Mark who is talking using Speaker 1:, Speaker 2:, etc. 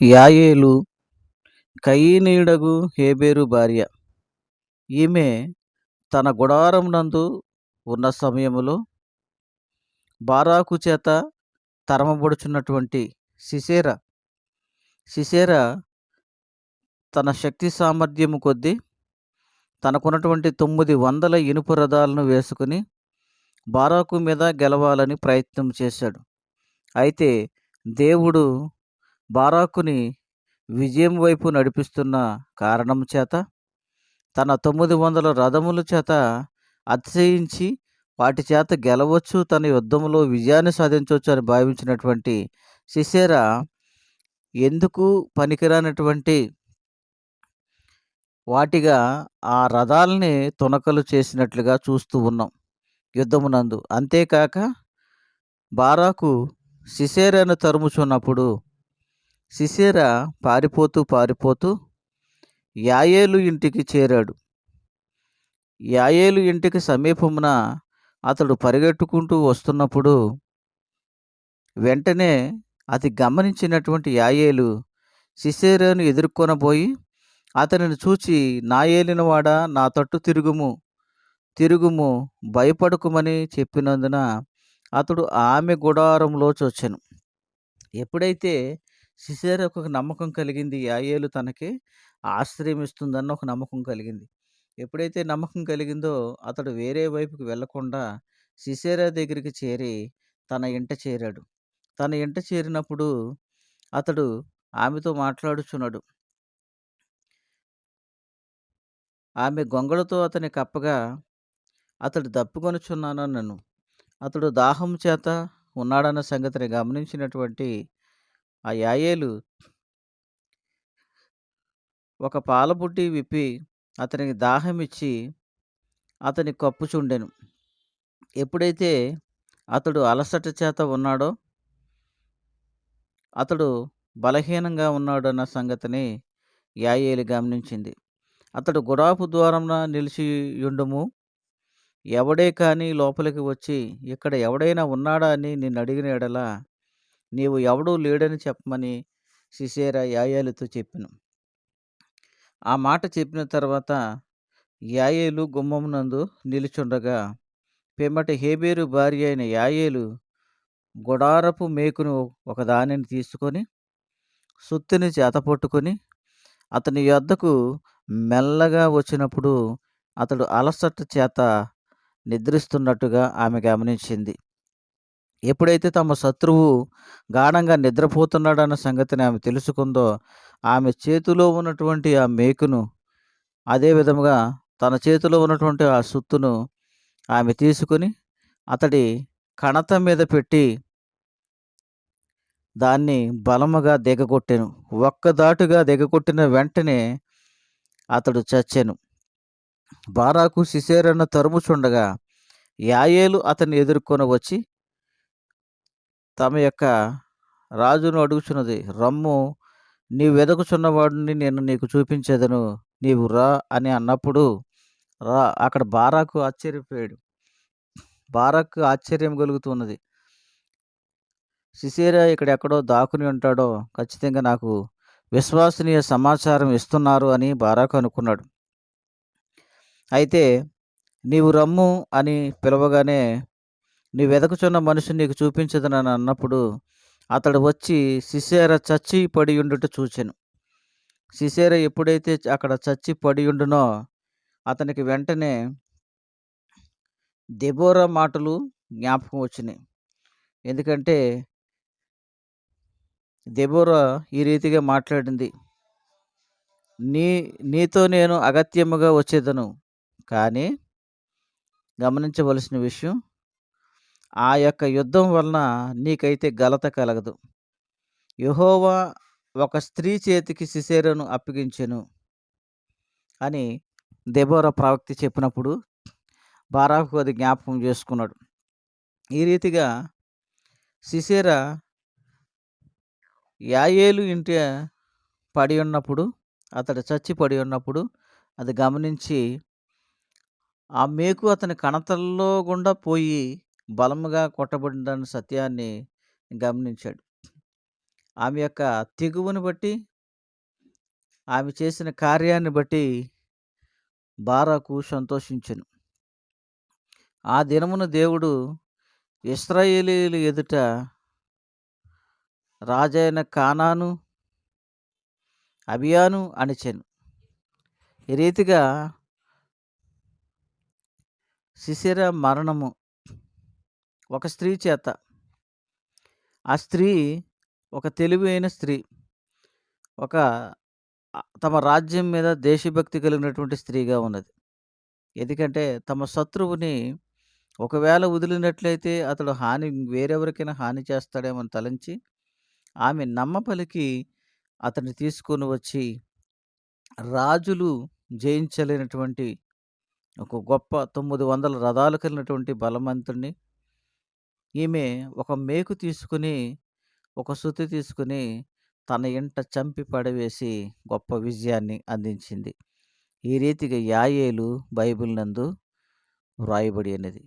Speaker 1: యాయేలు కయీనీయుడగు హేబెరు భార్య. ఈమె తన గుడారమునందు ఉన్న సమయములో బారాకు చేత తరమబడుచున్నటువంటి సిసేర. సిసేర తన శక్తి సామర్థ్యము కొద్దీ తనకున్నటువంటి తొమ్మిది వందల ఇనుప రథాలను వేసుకుని బారాకు మీద గెలవాలని ప్రయత్నం చేశాడు. అయితే దేవుడు బారాకుని విజయం వైపు నడిపిస్తున్న కారణం చేత తన తొమ్మిది వందల రథముల చేత అతిశయించి వాటి చేత గెలవచ్చు తన యుద్ధంలో విజయాన్ని సాధించవచ్చు అని భావించినటువంటి సిసేరా ఎందుకు పనికిరానటువంటి వాటిగా ఆ రథాలని తునకలు చేసినట్లుగా చూస్తూ ఉన్నాం యుద్ధమునందు. అంతేకాక బారాకు సిసేరాను తరుముచున్నప్పుడు సిసేరా పారిపోతూ పారిపోతూ యాయేలు ఇంటికి చేరాడు. యాయేలు ఇంటికి సమీపమున అతడు పరిగెట్టుకుంటూ వస్తున్నప్పుడు వెంటనే అది గమనించినటువంటి యాయేలు సిసేరాను ఎదుర్కొనబోయి అతనిని చూచి నా ఏలినవాడా నా తట్టు తిరుగుము తిరుగుము భయపడకుమని చెప్పినందున అతడు ఆమె గుడారంలో చొచ్చెను ఎప్పుడైతే సిసేరకు ఒక నమ్మకం కలిగింది. యాయేలు తనకి ఆశ్రయం ఇస్తుందన్న ఒక నమ్మకం కలిగింది. ఎప్పుడైతే నమ్మకం కలిగిందో అతడు వేరే వైపుకి వెళ్ళకుండా సిసేరా దగ్గరికి చేరి తన ఇంట చేరాడు. తన ఇంట చేరినప్పుడు అతడు ఆమెతో మాట్లాడుచున్నాడు. ఆమె గొంగళతో అతని కప్పగా అతడు దప్పుకొనుచున్నానన్నను. అతడు దాహం చేత ఉన్నాడన్న సంగతిని గమనించినటువంటి ఆ యాయేలు ఒక పాలపుట్టి విప్పి అతనికి దాహం ఇచ్చి అతని కప్పుచుండెను ఎప్పుడైతే అతడు అలసట చేత ఉన్నాడో అతడు బలహీనంగా ఉన్నాడన్న సంగతిని యాయేలు గమనించింది. అతడు గుడాపు ద్వారంన నిలిచియుండుము ఎవడే కానీ లోపలికి వచ్చి ఇక్కడ ఎవడైనా ఉన్నాడా అని నిన్ను అడిగిన ఎడలా నీవు ఎవడూ లేడని చెప్పమని సిసేర యాయేలుతో చెప్పాను. ఆ మాట చెప్పిన తర్వాత యాయేలు గుమ్మమునందు నిలుచుండగా పిమ్మటి హేబేరు భార్య అయిన యాయేలు గుడారపు మేకును ఒక దానిని తీసుకొని సుత్తిని చేతపట్టుకొని అతని యొద్దకు మెల్లగా వచ్చినప్పుడు అతడు అలసట చేత నిద్రిస్తున్నట్టుగా ఆమె గమనించింది. ఎప్పుడైతే తమ శత్రువు గాఢంగా నిద్రపోతున్నాడన్న సంగతిని ఆమె తెలుసుకుందో ఆమె చేతిలో ఉన్నటువంటి ఆ మేకును అదే విధముగా తన చేతిలో ఉన్నటువంటి ఆ సుత్తును ఆమె తీసుకుని అతడి కణత మీద పెట్టి దాన్ని బలముగా దిగగొట్టాను. ఒక్కదాటుగా దిగగొట్టిన వెంటనే అతడు చచ్చాను. బారాకు సిసేరన్న తరుముచుండగా యాయేలు అతన్ని ఎదుర్కొని వచ్చి తమ యొక్క రాజును అడుగుచున్నది రమ్ము నీ వెదకుచున్నవాడిని నేను నీకు చూపించేదను నీవు రా అని అన్నప్పుడు రా అక్కడ బారాకు ఆశ్చర్యపోయాడు. బారాకు ఆశ్చర్యం కలుగుతున్నది. సిసేరా ఇక్కడ ఎక్కడో దాకుని ఉంటాడో ఖచ్చితంగా నాకు విశ్వసనీయ సమాచారం ఇస్తున్నారు అని బారాకు అనుకున్నాడు. అయితే నీవు రమ్ము అని పిలవగానే నీ వెదకుచున్న మనిషి నీకు చూపించదనని అన్నప్పుడు అతడు వచ్చి సిసేర చచ్చి పడి ఉండుట చూచెను. సిసేర ఎప్పుడైతే అక్కడ చచ్చి పడి ఉండునో అతనికి వెంటనే దెబోరా మాటలు జ్ఞాపకం వచ్చినాయి. ఎందుకంటే దెబోరా ఈ రీతిగా మాట్లాడింది. నీ నీతో నేను అగత్యముగా వచ్చేదను. కానీ గమనించవలసిన విషయం ఆ యొక్క యుద్ధం వలన నీకైతే గలత కలగదు. యహోవా ఒక స్త్రీ చేతికి సిసేరను అప్పగించెను అని దెబోర ప్రవక్తి చెప్పినప్పుడు బారాకు అది జ్ఞాపకం చేసుకున్నాడు. ఈ రీతిగా సిసేర యాయేలు ఇంటి పడి ఉన్నప్పుడు అతడు చచ్చి పడి ఉన్నప్పుడు అది గమనించి ఆ మేకు అతని కణతల్లో గుండా పోయి బలముగా కొట్టబడిందన్న సత్యాన్ని గమనించాడు. ఆమె యొక్క తెగువను బట్టి ఆమె చేసిన కార్యాన్ని బట్టి బారాకు సంతోషించను. ఆ దినమున దేవుడు ఇస్రాయేలీయుల ఎదుట రాజైన కానాను అభియాను అణిచాను. ఈ రీతిగా శిశిర మరణము ఒక స్త్రీ చేత. ఆ స్త్రీ ఒక తెలివైన స్త్రీ. ఒక తమ రాజ్యం మీద దేశభక్తి కలిగినటువంటి స్త్రీగా ఉన్నది. ఎందుకంటే తమ శత్రువుని ఒకవేళ వదిలినట్లయితే అతడు హాని వేరెవరికైనా హాని చేస్తాడేమని తలంచి ఆమె నమ్మపలికి అతన్ని తీసుకొని వచ్చి రాజులు జయించలేనటువంటి ఒక గొప్ప తొమ్మిది వందల రథాలు కలిగినటువంటి బలవంతుణ్ణి ఈమె ఒక మేకు తీసుకుని ఒక సుత్తి తీసుకుని తన ఇంట చంపి పడవేసి గొప్ప విజయాన్ని అందించింది. ఈ రీతిగా యాయేలు బైబిల్ నందు వ్రాయబడినది